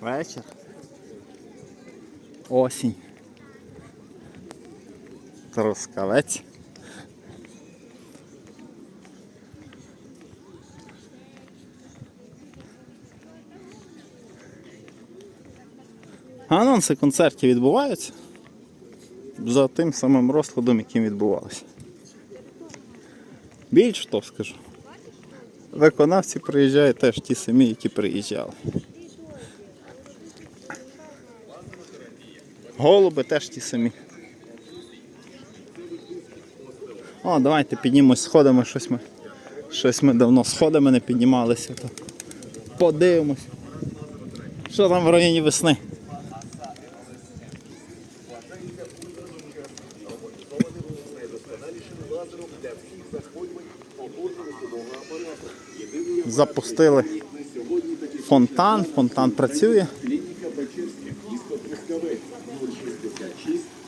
Вечір. Осінь. Трускавець. Анонси концертів відбуваються за тим самим розкладом, яким відбувалися. Більш того скажу. Виконавці приїжджають теж ті самі, які приїжджали. Голуби теж ті самі. О, давайте піднімемось сходами, щось ми, щось ми давно сходами не піднімалися. То подивимось. Що там в районі весни? Запустили фонтан, фонтан працює.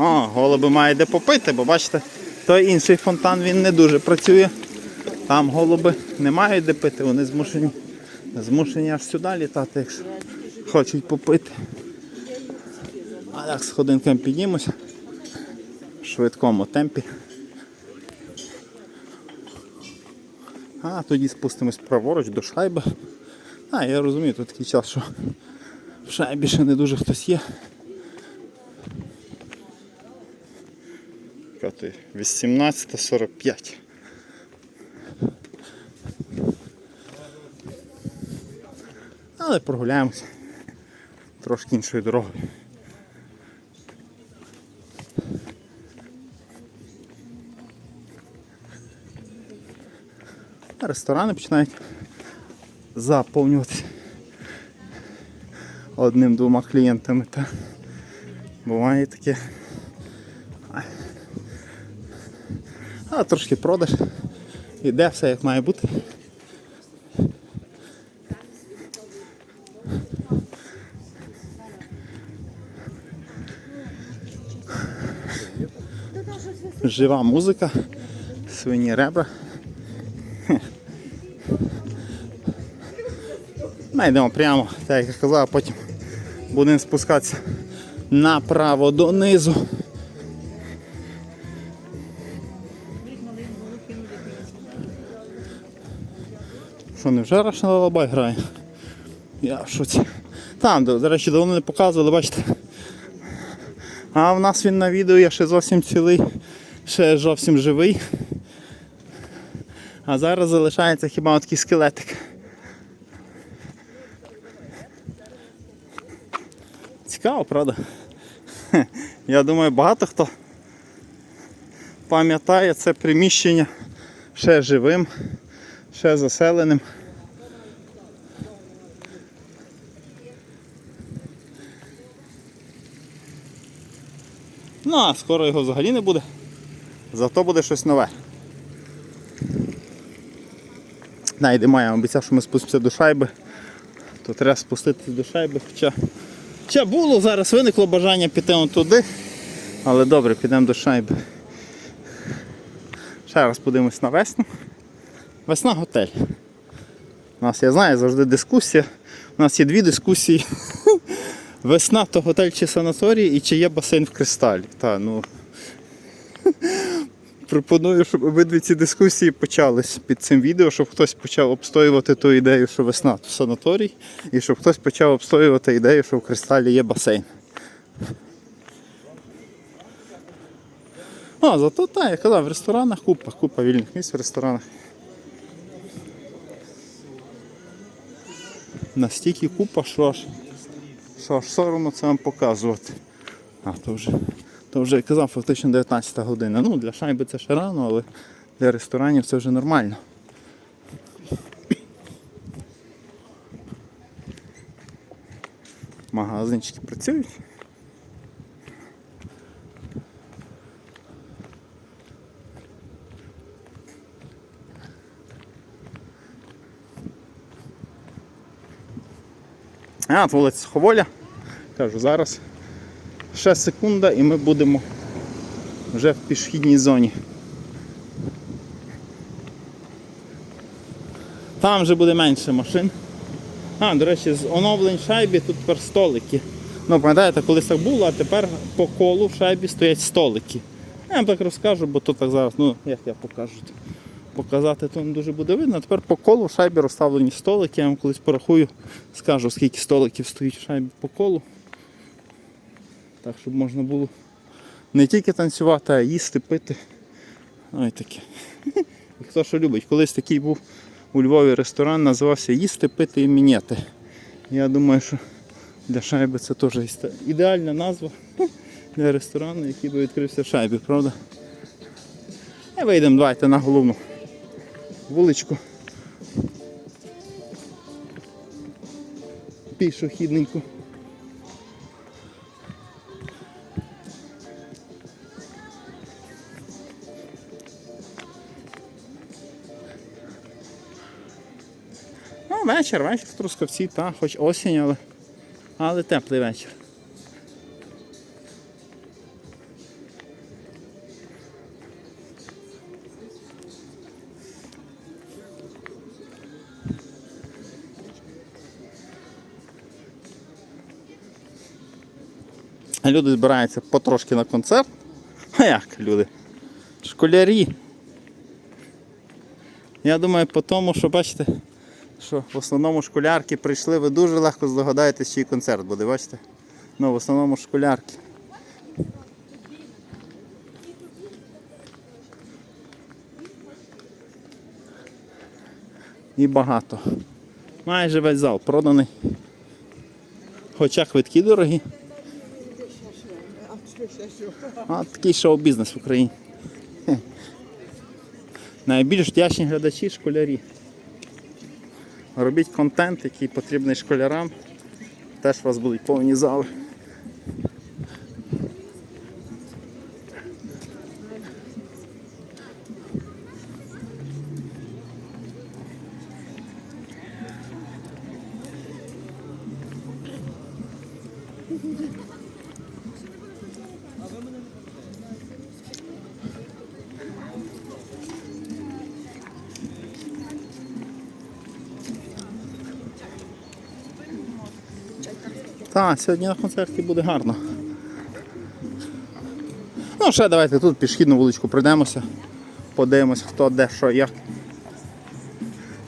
О, голуби має де попити, бо бачите, той інший фонтан він не дуже працює. Там голуби не мають де пити, вони змушені, змушені аж сюди літати, якщо хочуть попити. А так з ходинками піднімуся в швидкому темпі. А тоді спустимось праворуч до шайби. А, я розумію, тут такий час, що в шайбі ще не дуже хтось є. Ти? 18.45. Але прогуляємося трошки іншою дорогою. Ресторани починають заповнюватися одним-двома клієнтами. Та буває таке. А трошки продаж. Іде все як має бути. Жива музика, свині ребра. Ми йдемо прямо, так як я казав, потім будемо спускатися направо донизу. Що, не вже Russian Lullaby грає? Я в шоці. Там, до, речі, давно не показували, бачите. А в нас він на відео є ще зовсім цілий, ще зовсім живий. А зараз залишається хіба такий скелетик. Цікаво, правда? Я думаю, багато хто пам'ятає це приміщення ще живим, ще заселеним. Ну, а скоро його взагалі не буде. Зато буде щось нове. Найдемо, я обіцяв, що ми спустимося до шайби, то треба спуститися до шайби. Хоча, хоча було, зараз виникло бажання піти туди. Але добре, підемо до шайби. Ще раз подивимось на весну. Весна готель. У нас, я знаю, завжди дискусія. У нас є дві дискусії. Весна то готель чи санаторій і чи є басейн в кристалі. Та, ну, Пропоную, щоб обидві ці дискусії почались під цим відео, щоб хтось почав обстоювати ту ідею, що весна то санаторій, і щоб хтось почав обстоювати ідею, що в кристалі є басейн. А, зато так, я казав, в ресторанах купа, купа вільних місць в ресторанах. Настільки купа, що аж, що аж соромно це вам показувати. А, то вже, то вже казав, фактично 19 година. Ну, для шайби це ще рано, але для ресторанів це вже нормально. Магазинчики працюють. А, вулиця Суховоля. Кажу, зараз ще секунда і ми будемо вже в пішохідній зоні. Там вже буде менше машин. А, до речі, з оновлень шайбі тут тепер столики. Ну, пам'ятаєте, колись так було, а тепер по колу в шайбі стоять столики. Я вам так розкажу, бо тут так зараз, ну як я покажу. Показати то не дуже буде видно. Тепер по колу в шайбі розставлені столики. Я вам колись порахую, скажу, скільки столиків стоїть в шайбі по колу. Так, щоб можна було не тільки танцювати, а їсти, пити. Ой таке. І хто що любить. Колись такий був у Львові ресторан, називався Їсти, пити і міняти. Я думаю, що для шайби це теж ідеальна назва для ресторану, який би відкрився в шайбі, правда? І вийдемо, давайте на головну вуличку. Пішохідненьку. Ну, вечір, вечір в Трускавці, та, хоч осінь, але, але теплий вечір. Люди збираються потрошки на концерт. А як люди? Школярі. Я думаю, по тому, що бачите, що в основному школярки прийшли, ви дуже легко здогадаєтесь, чий концерт буде, бачите? Ну, в основному школярки. І багато. Майже весь зал проданий. Хоча квитки дорогі. А такий шоу-бізнес в Україні. Найбільш вдячні глядачі школярі. Робіть контент, який потрібний школярам. Теж у вас будуть повні зали. Так, сьогодні на концерті буде гарно. Ну, ще давайте тут пішохідну вуличку пройдемося, подивимось, хто де, що, як.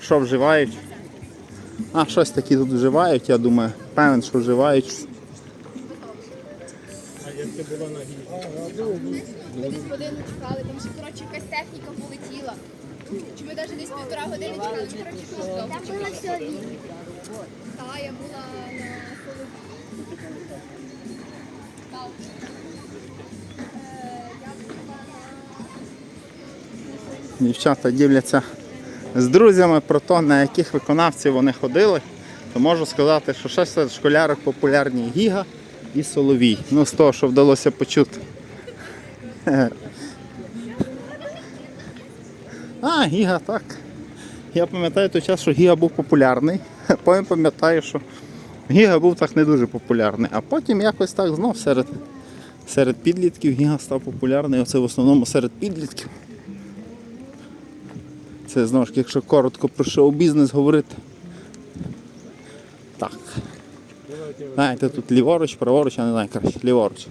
Що вживають. А, щось такі тут вживають, я думаю. Певен, що вживають. Ми десь годину чекали, там ще коротше якась техніка полетіла. Чи ми навіть десь півтора години чекали, чи коротше. Я була сьогодні. Так, я була на Солові. Е, Я була Дівчата дивляться з друзями про те, на яких виконавців вони ходили, то можу сказати, що ще серед школярок популярні Гіга і Соловій. Ну, з того, що вдалося почути. А, Гіга, так. Я пам'ятаю той час, що Гіга був популярний. Потім пам'ятаю, що Гіга був так не дуже популярний. А потім якось так знов серед, серед підлітків Гіга став популярний. Оце в основному серед підлітків. Це знову ж якщо коротко про шоу-бізнес говорити. Так. Знаєте, тут ліворуч, праворуч, я не знаю краще, ліворуч.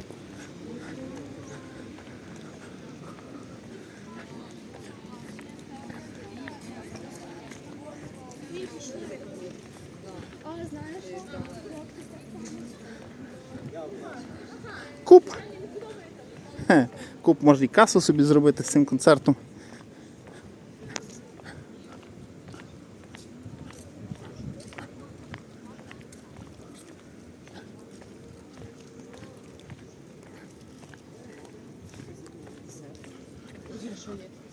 Куб. Хе, Куб може і касу собі зробити з цим концертом. А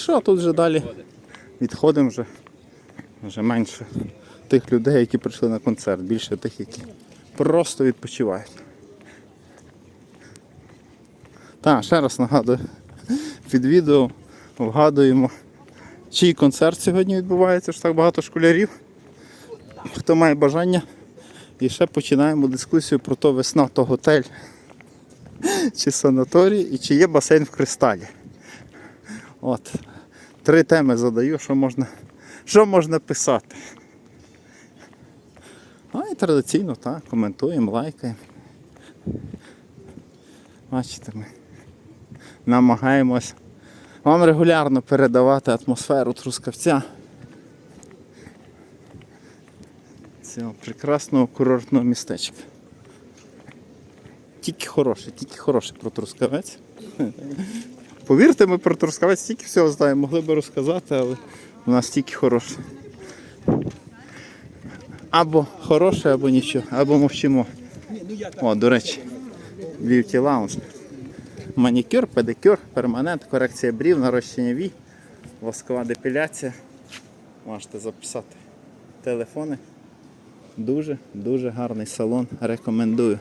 що, тут вже далі відходимо вже. Вже менше тих людей, які прийшли на концерт, більше тих, які просто відпочивають. Так, ще раз нагадую, під відео вгадуємо, чий концерт сьогодні відбувається, що так багато школярів. Хто має бажання. І ще починаємо дискусію про то весна, то готель чи санаторій, і чи є басейн в кристалі. От. Три теми задаю, що можна, що можна писати. А і традиційно так, коментуємо, лайкаємо. Бачите, ми намагаємось вам регулярно передавати атмосферу трускавця. Цього прекрасного курортного містечка. Тільки хороше, тільки хороше про Трускавець. Повірте, ми про Трускавець тільки всього знаємо, могли би розказати, але у нас тільки хороше. Або хороше, або нічого, або мовчимо. О, до речі, б'юті лаунж. Манікюр, педикюр, перманент, корекція брів, нарощення вій, воскова депіляція. Можете записати телефони. Дуже, дуже гарний салон. Рекомендую.